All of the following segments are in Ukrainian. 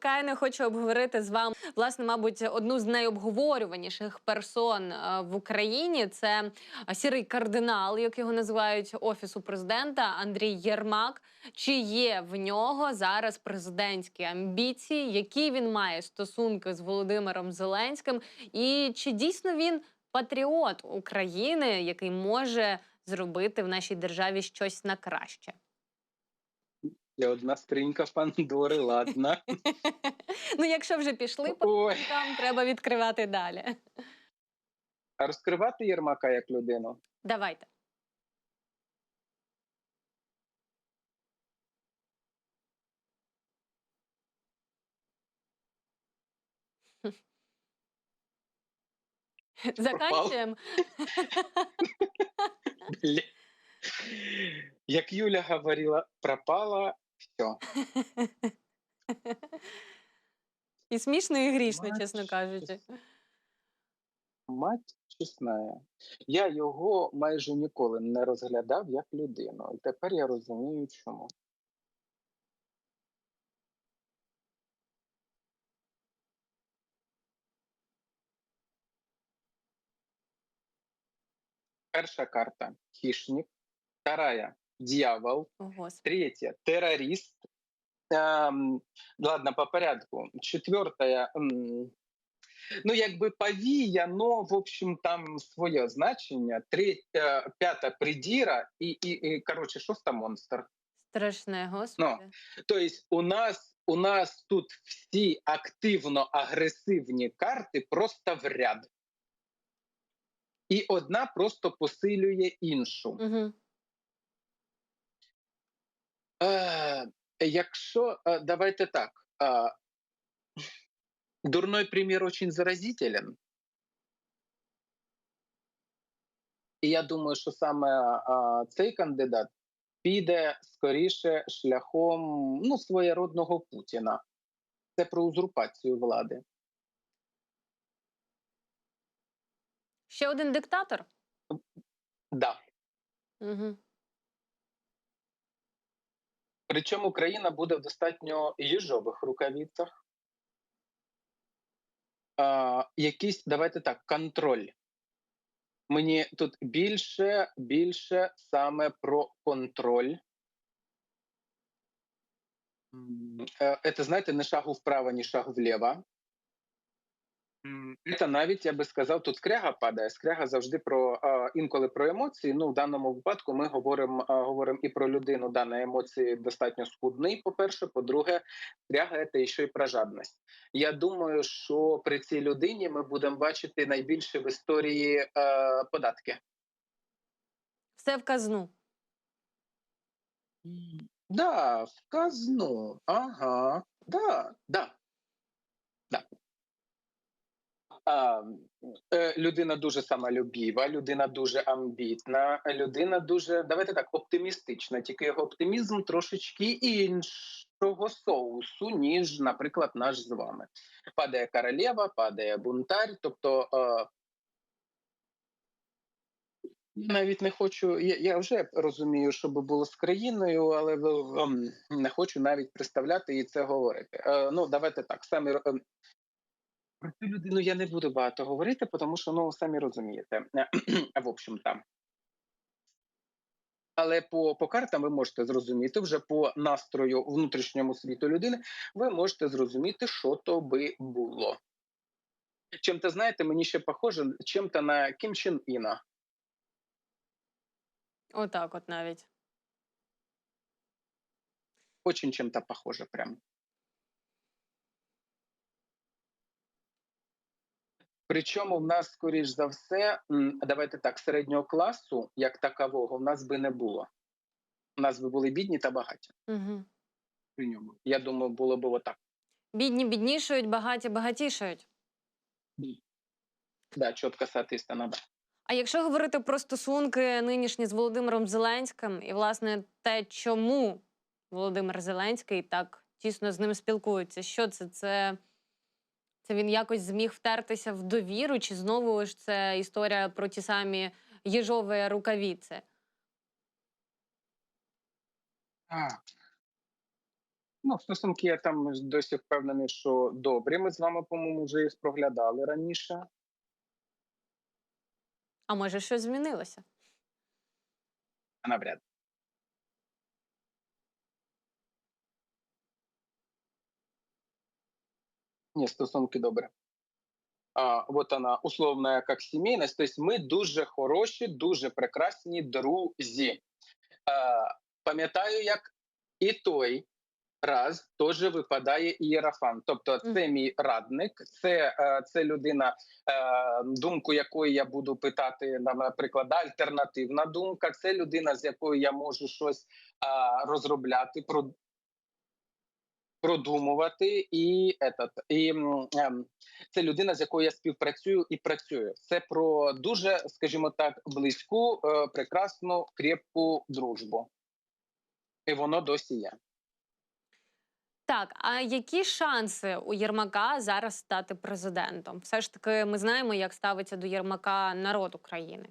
Кайне хочу обговорити з вами власне, мабуть, одну з найобговорюваніших персон е, в Україні. Це е, сірий кардинал, як його називають офісу президента Андрій Єрмак. Чи є в нього зараз президентські амбіції? Які він має стосунки з Володимиром Зеленським? І чи дійсно він патріот України, який може зробити в нашій державі щось на краще? Є одна скринька Пандори, ладно. Ну, якщо вже пішли по там, треба відкривати далі. а розкривати Єрмака як людину? Давайте. Заканчуємо. Як Юля говорила, пропала, все. І смішно, і грішно, Мать чесно кажучи. Мать чесна. Я його майже ніколи не розглядав як людину. І тепер я розумію, чому. Перша карта хищник, вторая дьявол, О, Господи. Третье – террорист. Эм, ладно, по порядку. Четвертое, м, ну, якби повія, но, в общем, там своє значення. Третє, п'ята – придіра і, і, і, коротше, шоста – монстр. Страшне, господи. Тобто у нас, у нас тут всі активно-агресивні карти просто в ряд. І одна просто посилює іншу. Угу. Е, якщо е, давайте так. Е, дурной пример очень заразителен. І я думаю, що саме цей кандидат піде скоріше шляхом ну, своєродного Путіна. Це про узурпацію влади. Ще один диктатор? Да. Угу. Причому країна буде в достатньо їжових рукавицях. А, якийсь, давайте так, контроль. Мені тут більше, більше саме про контроль. Е, Це, знаєте, не шагу вправо, ні шагу вліво. Це навіть, я би сказав, тут скряга падає. Скряга завжди про інколи про емоції. Ну, в даному випадку ми говоримо говоримо і про людину. Да, на емоції достатньо скудний. По-перше, по-друге, скряга це ще й про жадність. Я думаю, що при цій людині ми будемо бачити найбільше в історії е, податки. Все в казну. Да, в казну. Ага, да. да. А, е, людина дуже самолюбіва, людина дуже амбітна, людина дуже, давайте так, оптимістична. Тільки його оптимізм трошечки іншого соусу, ніж, наприклад, наш з вами. Падає королева, падає бунтарь. Тобто е, навіть не хочу. Я, я вже розумію, що би було з країною, але ем, не хочу навіть представляти і це говорити. Е, ну, давайте так. Самі ем, про цю людину я не буду багато говорити, тому що ну самі розумієте. В общем там. Але по, по картам ви можете зрозуміти вже по настрою внутрішньому світу людини, ви можете зрозуміти, що то би було. Чим-то, знаєте, мені ще похоже, чим-то на Кім Чен Іна. Отак, от навіть. Очень чем-то похоже прям. Причому в нас, скоріш за все, давайте так, середнього класу, як такового, в нас би не було. У нас би були бідні та багаті Угу. при ньому. Я думаю, було б отак. Бідні біднішають, багаті багатішають. Да, чітко соответственно, да. А якщо говорити про стосунки нинішні з Володимиром Зеленським, і власне те, чому Володимир Зеленський так тісно з ним спілкується, що це? Це, це він якось зміг втертися в довіру, чи знову ж це історія про ті самі їжові рукавіці? Так. Ну, стосунки я там досі впевнений, що добрі. Ми з вами, по-моєму, вже їх проглядали раніше. А може, щось змінилося? Навряд. Ні, стосунки добре. А, вот она, условная как семейность. То есть ми дуже хороші, дуже прекрасні друзі. А, пам'ятаю, як і той раз теж випадає ієрафан. Тобто, це мій радник, це, е, це людина, е, думку якої я буду питати, наприклад, альтернативна думка. Це людина, з якою я можу щось розробляти, продумувати, і, этот, і ем, це людина, з якою я співпрацюю і працюю. Це про дуже, скажімо так, близьку, е, прекрасну, крепку дружбу. І воно досі є. Так, а які шанси у Єрмака зараз стати президентом? Все ж таки, ми знаємо, як ставиться до Єрмака народ України.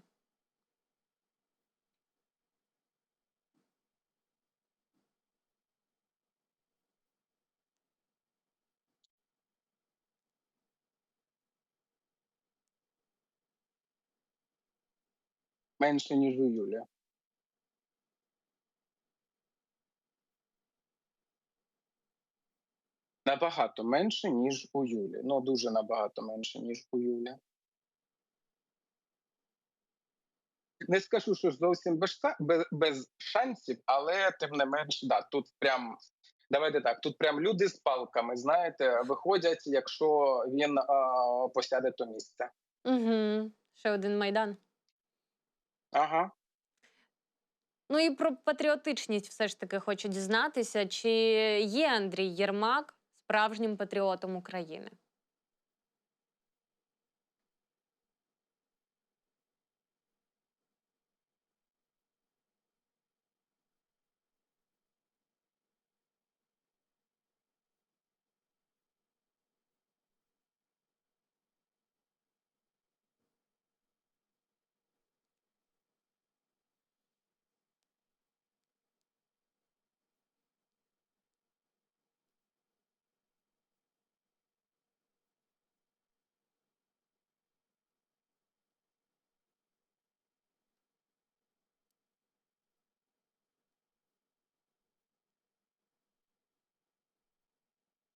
Менше, ніж у Юлі. Набагато менше, ніж у Юлі. Ну, дуже набагато менше, ніж у Юлі. Не скажу, що зовсім без, без, без шансів, але тим не менш, да, тут прям. Давайте так, тут прям люди з палками, знаєте, виходять, якщо він а, посяде то місце. Угу. Ще один майдан. Ага. Ну і про патріотичність все ж таки хочу дізнатися, чи є Андрій Єрмак справжнім патріотом України?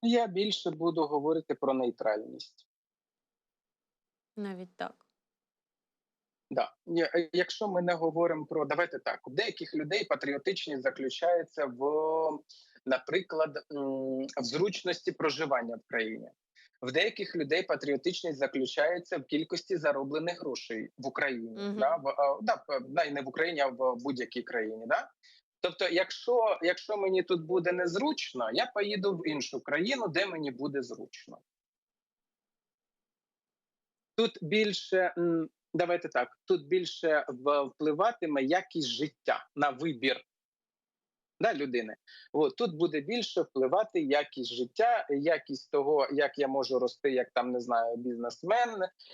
Я більше буду говорити про нейтральність. Навіть так. Да. Е, Якщо ми не говоримо про давайте так, у деяких людей патріотичність заключається в, наприклад, в зручності проживання в країні. В деяких людей патріотичність заключається в кількості зароблених грошей в Україні. Мгм. Да? В, а, да, і не в Україні, а в будь-якій країні. Да? Тобто, якщо, якщо мені тут буде незручно, я поїду в іншу країну, де мені буде зручно. Тут більше давайте так. Тут більше впливатиме якість життя на вибір да, людини. От тут буде більше впливати якість життя, якість того, як я можу рости, як там не знаю, бізнесмен,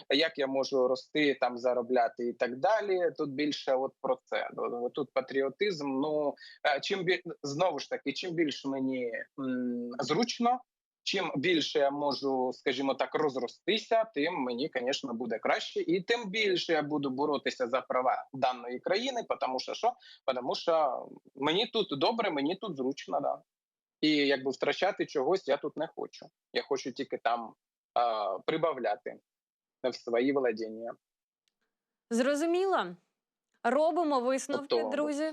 як я можу рости, там заробляти і так далі. Тут більше от про це. Тут патріотизм. Ну е, чим бі... знову ж таки, чим більше мені м, зручно. Чим більше я можу, скажімо так, розростися, тим мені, звісно, буде краще, і тим більше я буду боротися за права даної країни, тому що що? Тому що мені тут добре, мені тут зручно, да. І якби втрачати чогось я тут не хочу. Я хочу тільки там а, прибавляти в свої володіння. Зрозуміло. Робимо висновки, Тобто- друзі.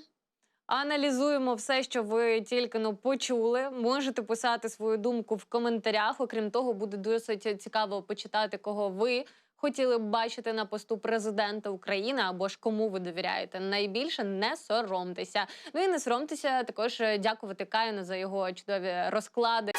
Аналізуємо все, що ви тільки ну, почули. Можете писати свою думку в коментарях. Окрім того, буде досить цікаво почитати, кого ви хотіли б бачити на посту президента України або ж кому ви довіряєте. Найбільше не соромтеся. Ну і не соромтеся також е, дякувати Каїну за його чудові розклади.